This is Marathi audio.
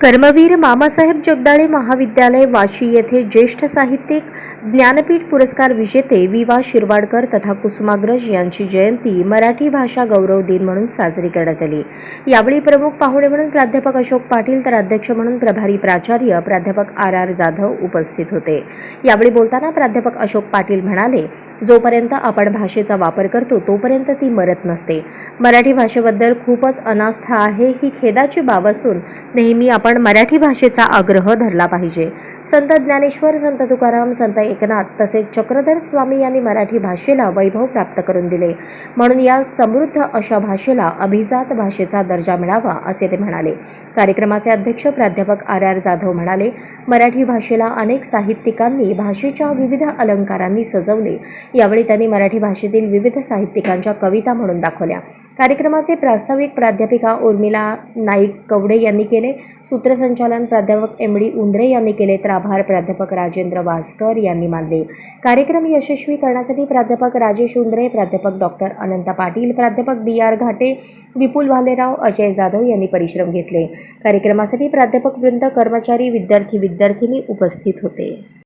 कर्मवीर मामासाहेब जगदाळे महाविद्यालय वाशी येथे ज्येष्ठ साहित्यिक ज्ञानपीठ पुरस्कार विजेते वि वा शिरवाडकर तथा कुसुमाग्रज यांची जयंती मराठी भाषा गौरव दिन म्हणून साजरी करण्यात आली. यावेळी प्रमुख पाहुणे म्हणून प्राध्यापक अशोक पाटील तर अध्यक्ष म्हणून प्रभारी प्राचार्य प्राध्यापक आर आर जाधव उपस्थित होते. यावेळी बोलताना प्राध्यापक अशोक पाटील म्हणाले जोपर्यंत आपण भाषेचा वापर करतो तोपर्यंत ती मरत नसते. मराठी भाषेबद्दल खूपच अनास्था आहे ही खेदाची बाब असून नेहमी आपण मराठी भाषेचा आग्रह धरला पाहिजे. संत ज्ञानेश्वर संत तुकाराम संत एकनाथ तसेच चक्रधर स्वामी यांनी मराठी भाषेला वैभव प्राप्त करून दिले. म्हणून या समृद्ध अशा भाषेला अभिजात भाषेचा दर्जा मिळावा असे ते म्हणाले. कार्यक्रमाचे अध्यक्ष प्राध्यापक आर आर जाधव म्हणाले मराठी भाषेला अनेक साहित्यिकांनी भाषेच्या विविध अलंकारांनी सजवले. यावेळी त्यांनी मराठी भाषेतील विविध साहित्यिकांच्या कविता म्हणून दाखवल्या. कार्यक्रमाचे प्रास्ताविक प्राध्यापिका उर्मिला नाईक कवडे यांनी केले. सूत्रसंचालन प्राध्यापक एम डी उंद्रे यांनी केले. तर आभार प्राध्यापक राजेंद्र वासकर यांनी मानले. कार्यक्रम यशस्वी करण्यासाठी प्राध्यापक राजेश उंद्रे प्राध्यापक डॉक्टर अनंता पाटील प्राध्यापक बी आर घाटे विपुल भालेराव अजय जाधव यांनी परिश्रम घेतले. कार्यक्रमासाठी प्राध्यापक वृंद कर्मचारी विद्यार्थी विद्यार्थिनी उपस्थित होते.